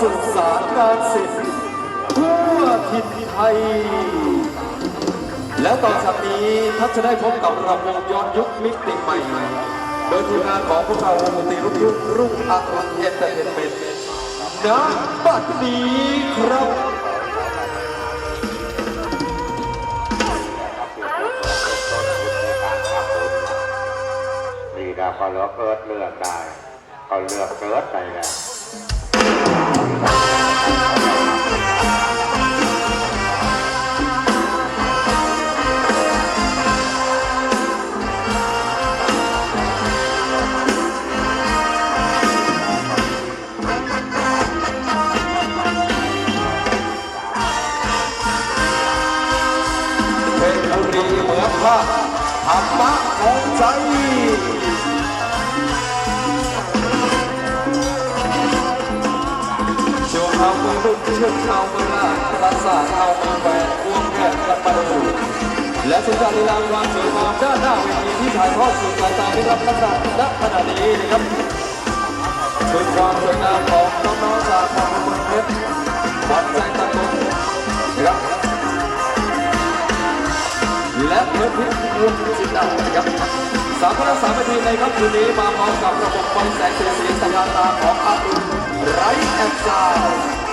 สืบสารงานศิลป์ทั่วถิ่นไทย และต่อจากนี้ท่านจะได้พบกับระบบย้อนยุคมิติใหม่ โดยทีมงานของพวกเราวงดนตรีลูกทุ่งรุ่งอรุณเอนเตอร์เทนเมนต์ณบัดนี้ครับนี่นะเขาเลือกเกิดเลือกได้เขาเลือกเกิดได้แล้ว เเอามือลุกเชือกเอามือลากรักษาเอามือแหวนวงแขนกันมาดูและสุดท้ายลีลาความสวยงามด้านหน้าเวทีที่ถ่ายทอดสู่สายตาที่รับปรับณขณะนี้นะครับคือความสวยงามของน้องๆจากทางเมืองเพชรวัดใจตะกุนะครับและเมื่อพิมพ์จิตดาวนะครับสามพระสามนาทีในค่ำคืนนี้มาพร้อมกับระบบไฟแสงสีเสียงสัญญาณตาของอาตุลไรแอนซาว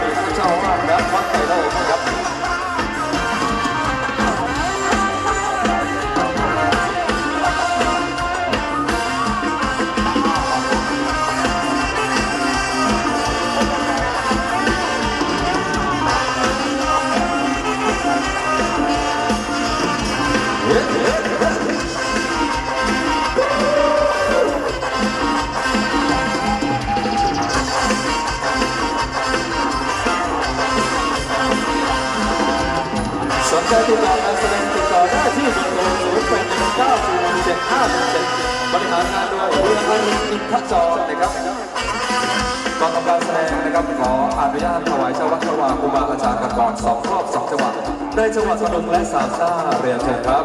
เหารงานโดยเรืออารินอินทจรนะครับก่อนทำการแสดงนะครับขออนุญาตถวายเจ้าวัดชวาครูบาอาจารย์กันก่อนสองรอบสองจังหวะในจังหวัดสนุกและสามซ่าเรียนเชิญครับ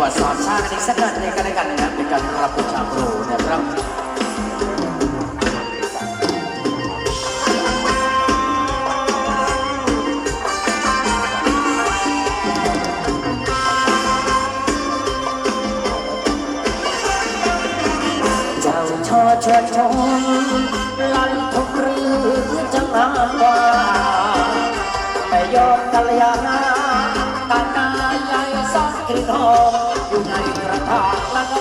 วัดสอนชาติอีกสักหน่อยในกันแล้วกันนะครับเป็นการรับบูชาครูนะครับชอเชิญชมลันทุกเรือจะงาว่าไม่ยอมกัลยาณตาตาใหญ่ซอกกลิ่นหอม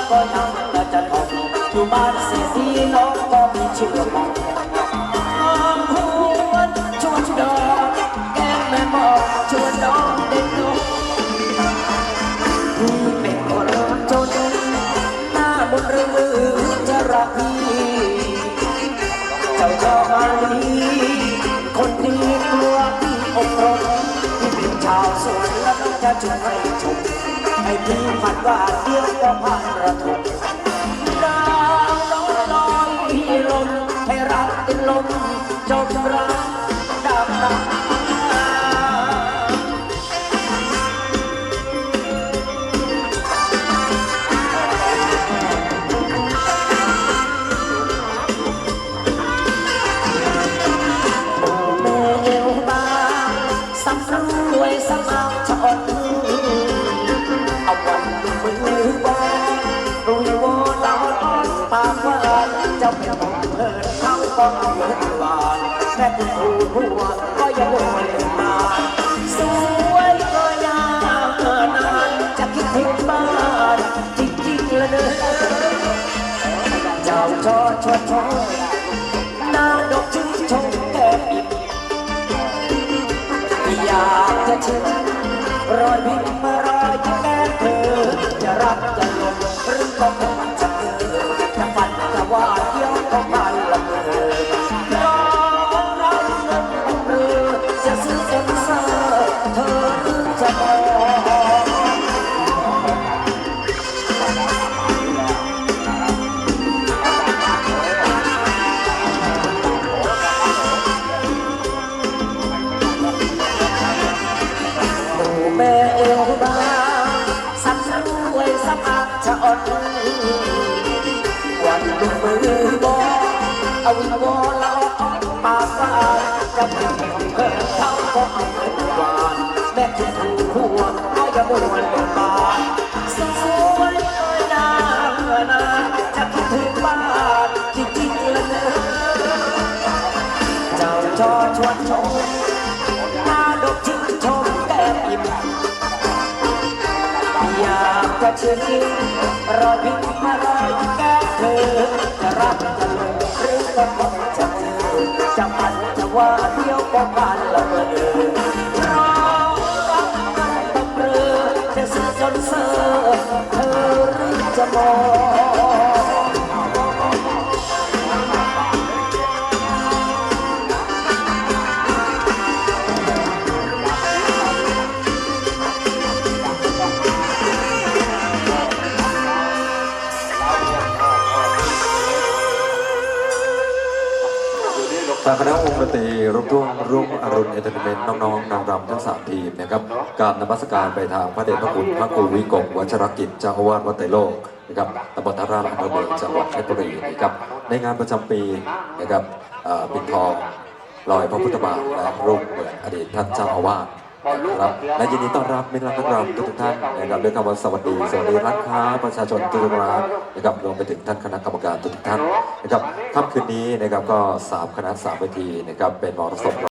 ก็ยังละจะทองอยู่บ้านสียทีน้องก็มีชื่อมองหอมหวนชวนดอกแก้มแม่บอกชวนน้องเด็กน้องพี่เป็นคนจนหน้าบนเรือจะรักพี่เจ้าชอบมาลีคนดีกลัวพี่อบรมพี่เป็นชาวสวนแล้วต้องจะช่วยให้ชม ให้พี่มันว่าเดียวก็พังระทมดาวน้อยลอยมีลมให้รักเป็นลมจมรักดำดำ วันมือบอรุยวอลาอ่อนปากหวาเจ้าเป็นของเพินเขาก็เอาเงินหวานแม่คุณครูหัวก็ยังโวยมาสวยก็ยาวนานจะคิดถึงบ้านจริงๆละเนอเจ้าชอชดชดน้ำดอกชื่นชมแก้มอิ่มอยากจะเชิญรอยพิมพ์ ว่าเที่ยวก็มันละเมอรอรับเงินต้องเรือจะซื้อเซ็นเซอร์เธอหรือจะมองแม่เอวบางสันรวยสมัครจะอ่อนวัน ลุกมือบอเอาวิวอละอ่อนปากว่าจะเป็นของเพิ่เขาก็เอาเงินวานแม่คุณครูหัวก็ยังบวนบานสวยนางนาจะคิดถึงบ้านจริงๆละเนอเจ้าจอชวนชมหน้าดกชื่นชมแก้มอิ่มอยากจะเชื่อยิ้มรอพิมพ์มารอแก้ เธอจะรักจะหลงหรือก็คงจะเจอจะมันจะว่าเที่ยวก็ผ่านละเมอร้องรักกันต้องเรอจะซื้อจนเสอเธอรือจะมอง ดนตรีรุ่งทุ่งรุ่งอรุณเอเตอร์เทนเมนต์น้องๆนางรำทั้งสามทีมนะครับการนมัสการไปทางพระเดชพระคุณพระครูวิกรมวัชรกิจเจ้าอาวาสวัดไตรโลกนะครับตำบลทาราชอำเภอเมืองจังหวัดเพชรบุรีนะครับในงานประจำปีนะครับเอ่อปิดทองลอยพระพุทธบาทและรูปเหมือนอดีตท่านเจ้าอาวาส ครับและยินดีต้อนรับมิตรรักนักราทุกท่านนะครับด้วยคำว่าสวัสดีสวัสดีร้านค้าประชาชนทุกร้านนะครับรวมไปถึงท่านคณะกรรมการทุกท่านนะครับค่ำคืนนี้นะครับก็สามคณะสามเวทีนะครับเป็นมรสพ